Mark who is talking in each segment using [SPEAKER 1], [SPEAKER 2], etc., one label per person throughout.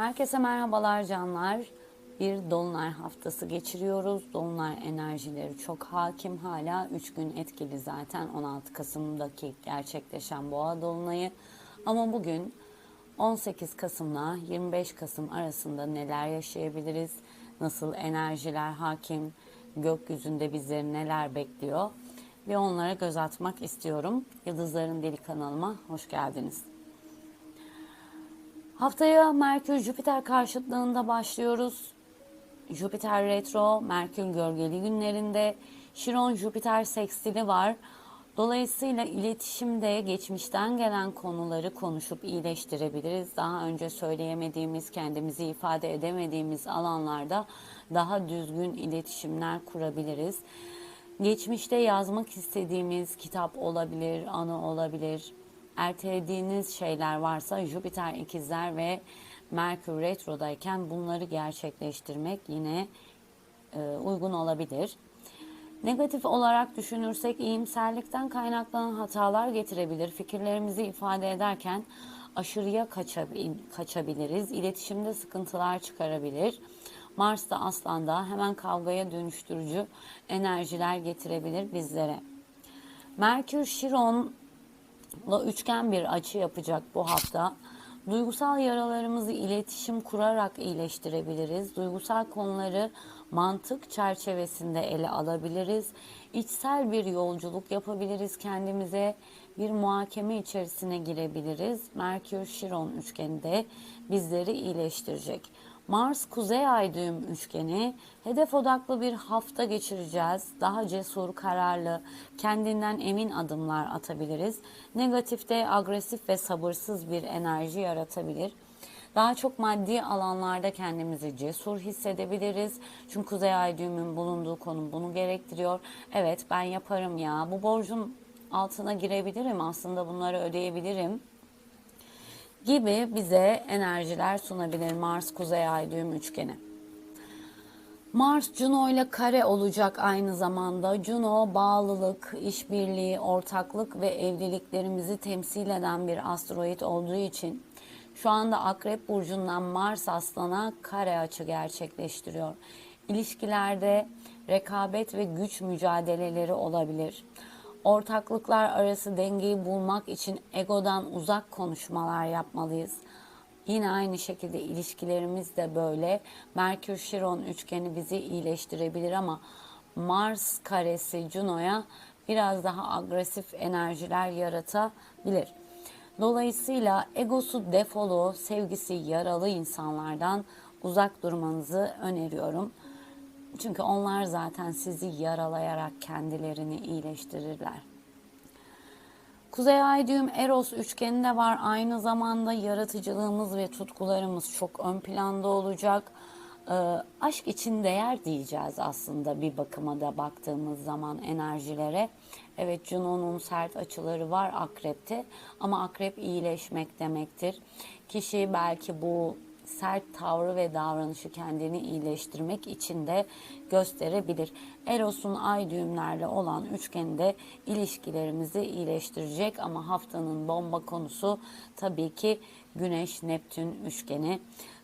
[SPEAKER 1] Herkese merhabalar canlar. Bir dolunay haftası geçiriyoruz. Dolunay enerjileri çok hakim hala 3 gün etkili zaten 16 Kasım'daki gerçekleşen boğa dolunayı. Ama bugün 18 Kasım'la 25 Kasım arasında neler yaşayabiliriz? Nasıl enerjiler hakim? Gökyüzünde bizleri neler bekliyor? Ve onlara göz atmak istiyorum. Yıldızların Deli kanalıma hoş geldiniz. Haftaya Merkür Jüpiter karşıtlığında başlıyoruz. Jüpiter retro, Merkür gölgeli günlerinde Şiron Jüpiter sekstili var. Dolayısıyla iletişimde geçmişten gelen konuları konuşup iyileştirebiliriz. Daha önce söyleyemediğimiz, kendimizi ifade edemediğimiz alanlarda daha düzgün iletişimler kurabiliriz. Geçmişte yazmak istediğimiz kitap olabilir, anı olabilir, ertelediğiniz şeyler varsa Jüpiter ikizler ve Merkür retrodayken bunları gerçekleştirmek yine e, uygun olabilir. Negatif olarak düşünürsek iyimserlikten kaynaklanan hatalar getirebilir. Fikirlerimizi ifade ederken aşırıya kaçabiliriz. İletişimde sıkıntılar çıkarabilir. Mars da Aslan'da hemen kavgaya dönüştürücü enerjiler getirebilir bizlere. Merkür Şiron üçgen bir açı yapacak bu hafta. Duygusal yaralarımızı iletişim kurarak iyileştirebiliriz. Duygusal konuları mantık çerçevesinde ele alabiliriz. İçsel bir yolculuk yapabiliriz kendimize. Bir muhakeme içerisine girebiliriz. Merkür Şiron üçgeni bizleri iyileştirecek. Mars Kuzey Ay düğüm üçgeni hedef odaklı bir hafta geçireceğiz. Daha cesur, kararlı, kendinden emin adımlar atabiliriz. Negatifte agresif ve sabırsız bir enerji yaratabilir. Daha çok maddi alanlarda kendimizi cesur hissedebiliriz. Çünkü Kuzey Ay düğümün bulunduğu konum bunu gerektiriyor. Evet ben yaparım ya bu borcun altına girebilirim aslında bunları ödeyebilirim gibi bize enerjiler sunabilir Mars Kuzey Ay düğüm üçgeni. Mars Juno ile kare olacak aynı zamanda. Juno bağlılık, işbirliği, ortaklık ve evliliklerimizi temsil eden bir asteroid olduğu için şu anda Akrep burcundan Mars Aslan'a kare açı gerçekleştiriyor. İlişkilerde rekabet ve güç mücadeleleri olabilir. Ortaklıklar arası dengeyi bulmak için egodan uzak konuşmalar yapmalıyız. Yine aynı şekilde ilişkilerimiz de böyle. Merkür Şiron üçgeni bizi iyileştirebilir ama Mars karesi Juno'ya biraz daha agresif enerjiler yaratabilir. Dolayısıyla egosu defolu, sevgisi yaralı insanlardan uzak durmanızı öneriyorum. Çünkü onlar zaten sizi yaralayarak kendilerini iyileştirirler. Kuzey Ay düğüm Eros üçgeninde var. Aynı zamanda yaratıcılığımız ve tutkularımız çok ön planda olacak. Ee, aşk için değer diyeceğiz aslında bir bakıma da baktığımız zaman enerjilere. Evet Juno'nun sert açıları var akrepte ama akrep iyileşmek demektir. Kişi belki bu sert tavrı ve davranışı kendini iyileştirmek için de gösterebilir. Eros'un ay düğümlerle olan üçgende ilişkilerimizi iyileştirecek ama haftanın bomba konusu tabii ki Güneş Neptün üçgeni.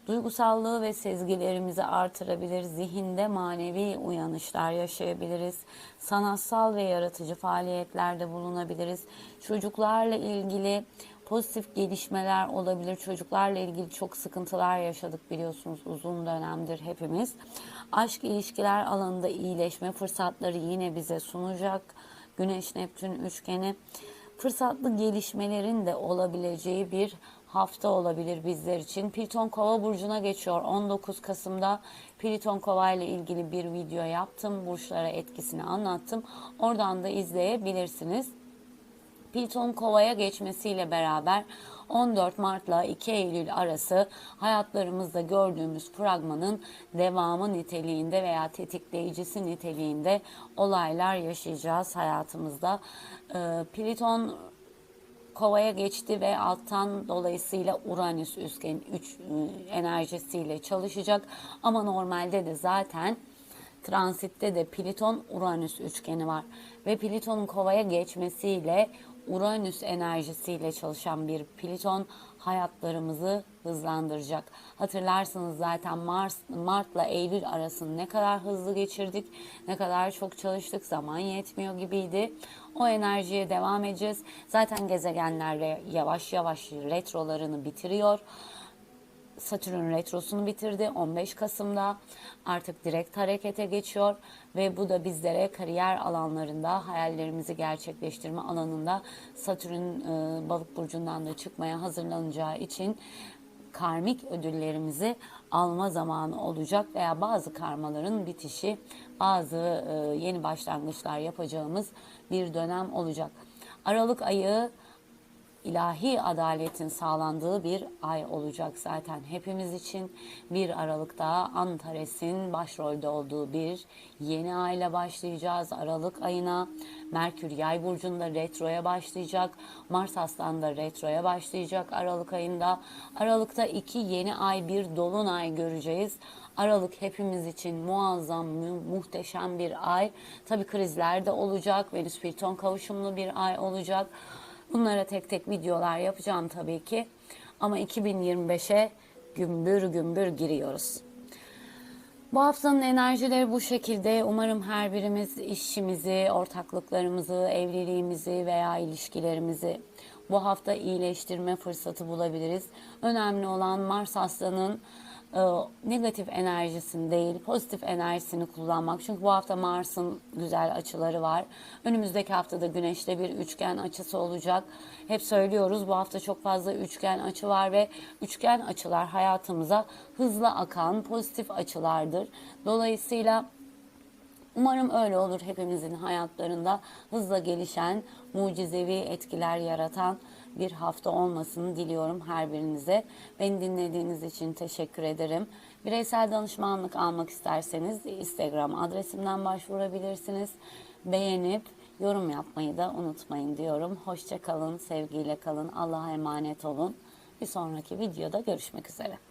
[SPEAKER 1] Duygusallığı ve sezgilerimizi artırabilir, zihinde manevi uyanışlar yaşayabiliriz, sanatsal ve yaratıcı faaliyetlerde bulunabiliriz. Çocuklarla ilgili pozitif gelişmeler olabilir. Çocuklarla ilgili çok sıkıntılar yaşadık biliyorsunuz uzun dönemdir hepimiz. Aşk ilişkiler alanında iyileşme fırsatları yine bize sunacak. Güneş Neptün üçgeni fırsatlı gelişmelerin de olabileceği bir hafta olabilir bizler için. Plüton Kova burcuna geçiyor. 19 Kasım'da Plüton Kova ile ilgili bir video yaptım. Burçlara etkisini anlattım. Oradan da izleyebilirsiniz. Plüton Kova'ya geçmesiyle beraber 14 Mart'la 2 Eylül arası hayatlarımızda gördüğümüz fragmanın devamı niteliğinde veya tetikleyicisi niteliğinde olaylar yaşayacağız hayatımızda. Ee, Plüton Kova'ya geçti ve alttan dolayısıyla Uranüs üçgen 3 e, enerjisiyle çalışacak ama normalde de zaten transitte de Plüton Uranüs üçgeni var ve Plüton'un Kova'ya geçmesiyle Uranüs enerjisiyle çalışan bir Plüton hayatlarımızı hızlandıracak. Hatırlarsınız zaten Mars, Mart'la Eylül arasını ne kadar hızlı geçirdik, ne kadar çok çalıştık, zaman yetmiyor gibiydi. O enerjiye devam edeceğiz. Zaten gezegenler yavaş yavaş retrolarını bitiriyor. Satürn retrosunu bitirdi 15 Kasım'da artık direkt harekete geçiyor ve bu da bizlere kariyer alanlarında hayallerimizi gerçekleştirme alanında Satürn e, balık burcundan da çıkmaya hazırlanacağı için karmik ödüllerimizi alma zamanı olacak veya bazı karmaların bitişi, bazı e, yeni başlangıçlar yapacağımız bir dönem olacak. Aralık ayı ilahi adaletin sağlandığı bir ay olacak zaten hepimiz için. 1 Aralık'ta Antares'in başrolde olduğu bir yeni ayla başlayacağız Aralık ayına. Merkür Yay burcunda retroya başlayacak. Mars Aslan'da retroya başlayacak Aralık ayında. Aralık'ta iki yeni ay bir dolunay göreceğiz. Aralık hepimiz için muazzam, mu- muhteşem bir ay. Tabii krizler de olacak. Venüs Plüton kavuşumlu bir ay olacak. Bunlara tek tek videolar yapacağım tabii ki. Ama 2025'e gümbür gümbür giriyoruz. Bu haftanın enerjileri bu şekilde. Umarım her birimiz işimizi, ortaklıklarımızı, evliliğimizi veya ilişkilerimizi bu hafta iyileştirme fırsatı bulabiliriz. Önemli olan Mars Aslan'ın e, negatif enerjisini değil pozitif enerjisini kullanmak. Çünkü bu hafta Mars'ın güzel açıları var. Önümüzdeki haftada Güneş'te bir üçgen açısı olacak. Hep söylüyoruz bu hafta çok fazla üçgen açı var ve üçgen açılar hayatımıza hızlı akan pozitif açılardır. Dolayısıyla Umarım öyle olur hepimizin hayatlarında hızla gelişen, mucizevi etkiler yaratan bir hafta olmasını diliyorum her birinize. Beni dinlediğiniz için teşekkür ederim. Bireysel danışmanlık almak isterseniz Instagram adresimden başvurabilirsiniz. Beğenip yorum yapmayı da unutmayın diyorum. Hoşça kalın, sevgiyle kalın, Allah'a emanet olun. Bir sonraki videoda görüşmek üzere.